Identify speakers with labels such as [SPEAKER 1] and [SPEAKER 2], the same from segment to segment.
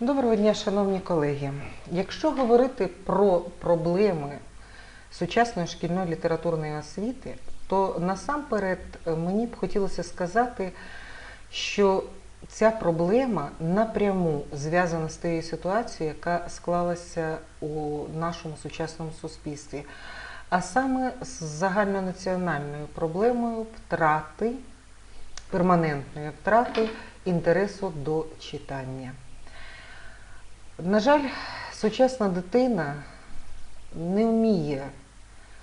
[SPEAKER 1] Доброго дня, шановні колеги. Якщо говорити про проблеми сучасної шкільної літературної освіти, то насамперед е, мені б хотілося сказати, що ця проблема напряму зв'язана з тією ситуацією, яка склалася у нашому сучасному суспільстві, а саме з загальнонаціональною проблемою втрати, перманентної втрати інтересу до читання. На жаль, сучасна дитина не вміє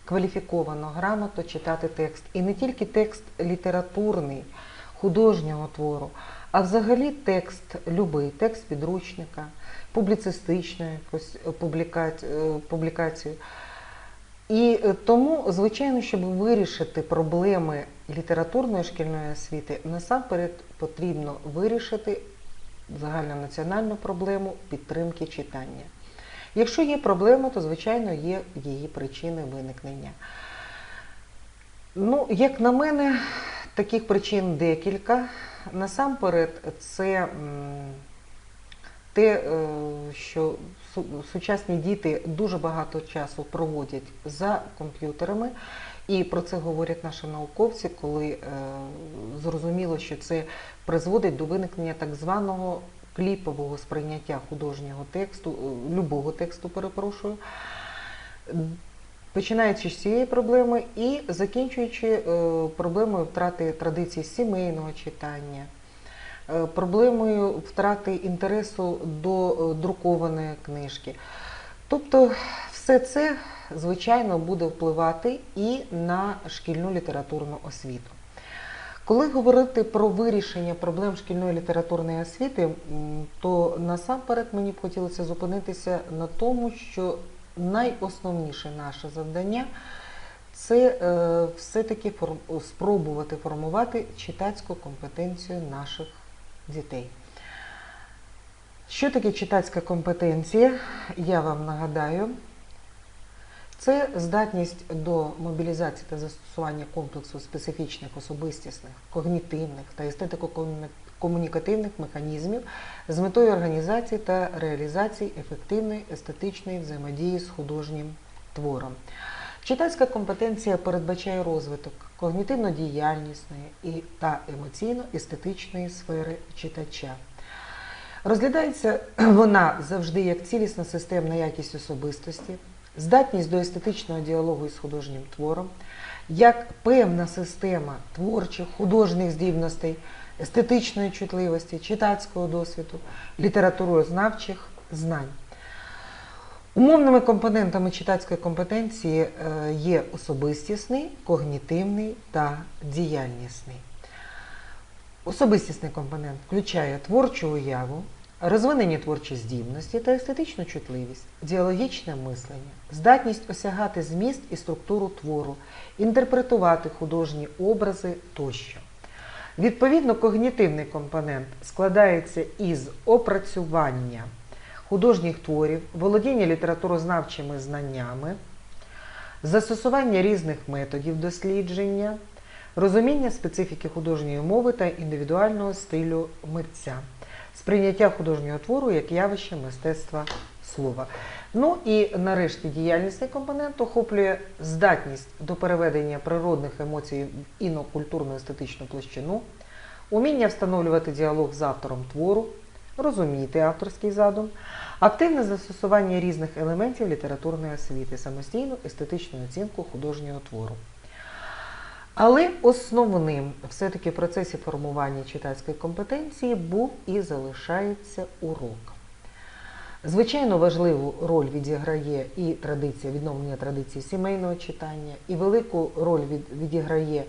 [SPEAKER 1] кваліфіковано, грамотно читати текст. І не тільки текст літературний, художнього твору, а взагалі текст, любий текст підручника, публіцистичної публікаці- е, публікацію. І е, тому, звичайно, щоб вирішити проблеми літературної шкільної освіти, насамперед потрібно вирішити загальнонаціональну проблему підтримки читання. Якщо є проблема, то звичайно є її причини виникнення. Ну, як на мене, таких причин декілька. Насамперед, це те, е, що сучасні діти дуже багато часу проводять за комп'ютерами, і про це говорять наші науковці, коли е, зрозуміло, що це призводить до виникнення так званого кліпового сприйняття художнього тексту, е, любого тексту, перепрошую. Починаючи з цієї проблеми і закінчуючи е, проблемою втрати традицій сімейного читання, е, проблемою втрати інтересу до е, друкованої книжки. Тобто все це, звичайно, буде впливати і на шкільну літературну освіту. Коли говорити про вирішення проблем шкільної літературної освіти, то насамперед мені б хотілося зупинитися на тому, що найосновніше наше завдання це е, все-таки спробувати формувати читацьку компетенцію наших дітей. Що таке читацька компетенція? Я вам нагадаю. Це здатність до мобілізації та застосування комплексу специфічних особистісних, когнітивних та естетико-комунікативних механізмів з метою організації та реалізації ефективної естетичної взаємодії з художнім твором. Читацька компетенція передбачає розвиток когнітивно-діяльнісної та емоційно-естетичної сфери читача. Розглядається вона завжди як цілісна системна якість особистості, здатність до естетичного діалогу із художнім твором, як певна система творчих, художніх здібностей, естетичної чутливості, читацького досвіду, літературознавчих знань. Умовними компонентами читацької компетенції е, є особистісний, когнітивний та діяльнісний. Особистісний компонент включає творчу уяву, розвинені творчі здібності та естетичну чутливість, діалогічне мислення, здатність осягати зміст і структуру твору, інтерпретувати художні образи тощо. Відповідно, когнітивний компонент складається із опрацювання художніх творів, володіння літературознавчими знаннями, застосування різних методів дослідження, розуміння специфіки художньої мови та індивідуального стилю митця, сприйняття художнього твору як явище мистецтва слова. Ну і нарешті діяльнісний компонент охоплює здатність до переведення природних емоцій в інокультурну естетичну площину, уміння встановлювати діалог з автором твору, розуміти авторський задум, активне застосування різних елементів літературної освіти, самостійну естетичну оцінку художнього твору. Але основним все-таки в процесі формування читацької компетенції був і залишається урок. Звичайно, важливу роль відіграє і традиція відновлення традиції сімейного читання, і велику роль від- відіграє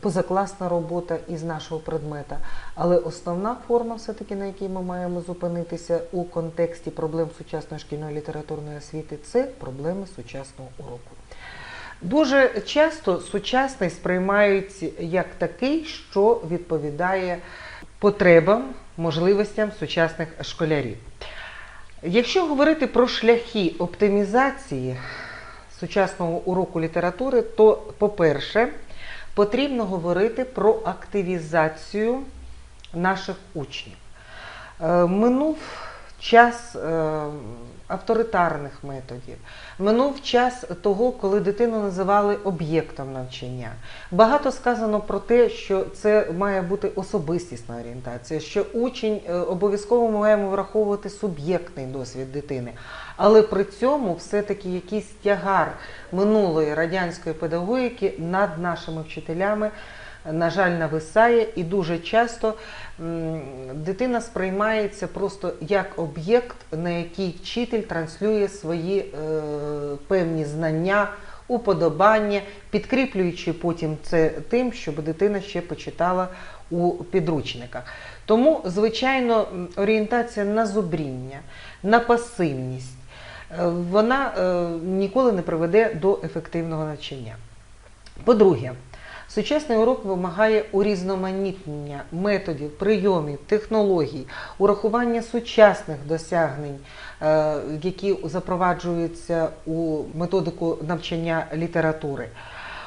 [SPEAKER 1] позакласна робота із нашого предмета. Але основна форма, все-таки на якій ми маємо зупинитися у контексті проблем сучасної шкільної літературної освіти, це проблеми сучасного уроку. Дуже часто сучасний сприймають як такий, що відповідає потребам, можливостям сучасних школярів. Якщо говорити про шляхи оптимізації сучасного уроку літератури, то, по-перше, потрібно говорити про активізацію наших учнів. Е, Минув час е, авторитарних методів, минув час того, коли дитину називали об'єктом навчання. Багато сказано про те, що це має бути особистісна орієнтація, що учень е, обов'язково маємо враховувати суб'єктний досвід дитини. Але при цьому все-таки якийсь тягар минулої радянської педагогіки над нашими вчителями, на жаль, нависає, і дуже часто дитина сприймається просто як об'єкт, на який вчитель транслює свої е, певні знання, уподобання, підкріплюючи потім це тим, щоб дитина ще почитала у підручниках. Тому, звичайно, орієнтація на зубріння, на пасивність, е, вона е, ніколи не приведе до ефективного навчання. По-друге, сучасний урок вимагає урізноманітнення методів, прийомів, технологій, урахування сучасних досягнень, е, які запроваджуються у методику навчання літератури.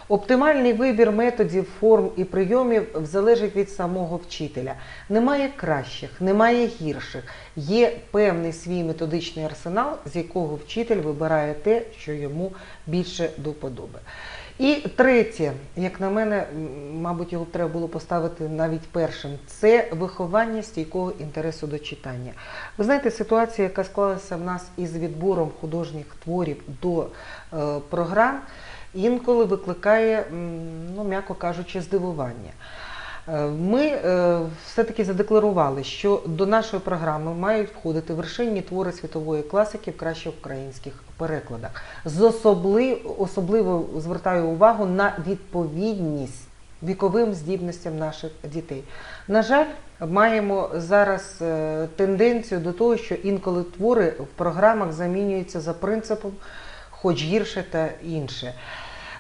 [SPEAKER 1] Оптимальний вибір методів, форм і прийомів залежить від самого вчителя. Немає кращих, немає гірших. Є певний свій методичний арсенал, з якого вчитель вибирає те, що йому більше до вподоби. І третє, як на мене, мабуть, його треба було поставити навіть першим, це виховання стійкого інтересу до читання. Ви знаєте, ситуація, яка склалася в нас із відбором художніх творів до е, програм, інколи викликає, ну, м'яко кажучи, здивування. Е, Ми е, все-таки задекларували, що до нашої програми мають входити вершинні твори світової класики в краще українських перекладах. З особливо, особливо звертаю увагу на відповідність віковим здібностям наших дітей. На жаль, маємо зараз е, тенденцію до того, що інколи твори в програмах замінюються за принципом хоч гірше та інше.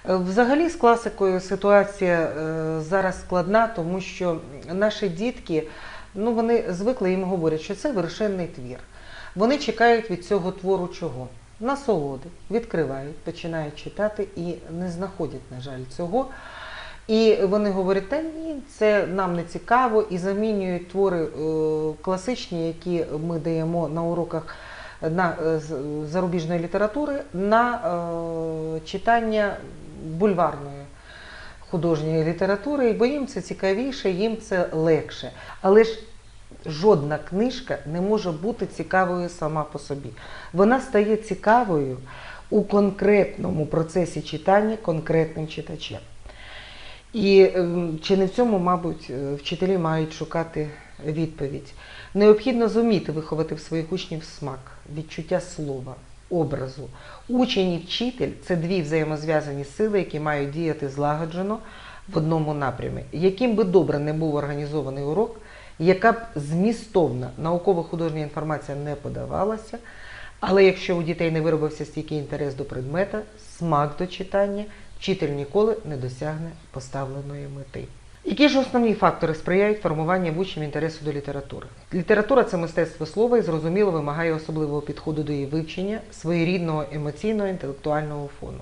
[SPEAKER 1] Взагалі з класикою ситуація е, зараз складна, тому що наші дітки, ну вони звикли їм говорять, що це вершинний твір. Вони чекають від цього твору чого? Насолоди, відкривають, починають читати і не знаходять, на жаль, цього. І вони говорять, та ні, це нам не цікаво, і замінюють твори е, класичні, які ми даємо на уроках на е, зарубіжної літератури, на читання бульварної художньої літератури, бо їм це цікавіше, їм це легше. Але ж жодна книжка не може бути цікавою сама по собі. Вона стає цікавою у конкретному процесі читання конкретним читачем. І ем, чи не в цьому, мабуть, е, вчителі мають шукати відповідь. Необхідно зуміти виховати в своїх учнів смак, відчуття слова, образу. Учень і вчитель це дві взаємозв'язані сили, які мають діяти злагоджено в одному напрямі. Яким би добре не був організований урок, яка б змістовна науково-художня інформація не подавалася, але якщо у дітей не виробився стійкий інтерес до предмета, смак до читання, вчитель ніколи не досягне поставленої мети. Які ж основні фактори сприяють формуванню в учнів інтересу до літератури? Література це мистецтво слова і зрозуміло вимагає особливого підходу до її вивчення, своєрідного емоційного інтелектуального фону.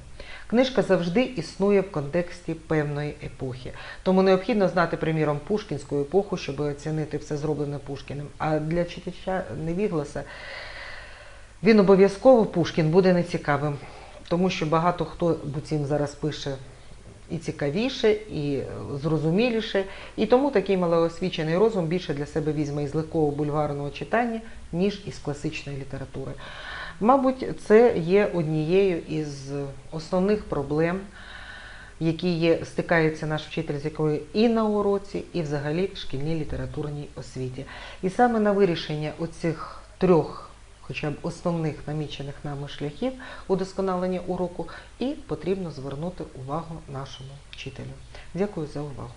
[SPEAKER 1] Книжка завжди існує в контексті певної епохи, тому необхідно знати, приміром, пушкінську епоху, щоб оцінити все зроблене Пушкіним. А для читача невігласа він обов'язково Пушкін буде нецікавим, тому що багато хто буцім зараз пише і цікавіше, і зрозуміліше. І тому такий малоосвічений розум більше для себе візьме із легкого бульварного читання, ніж із класичної літератури. Мабуть, це є однією із основних проблем, які є, стикається наш вчитель з якою і на уроці, і взагалі в шкільній літературній освіті. І саме на вирішення оцих трьох хоча б основних намічених нами шляхів удосконалення уроку, і потрібно звернути увагу нашому вчителю. Дякую за увагу.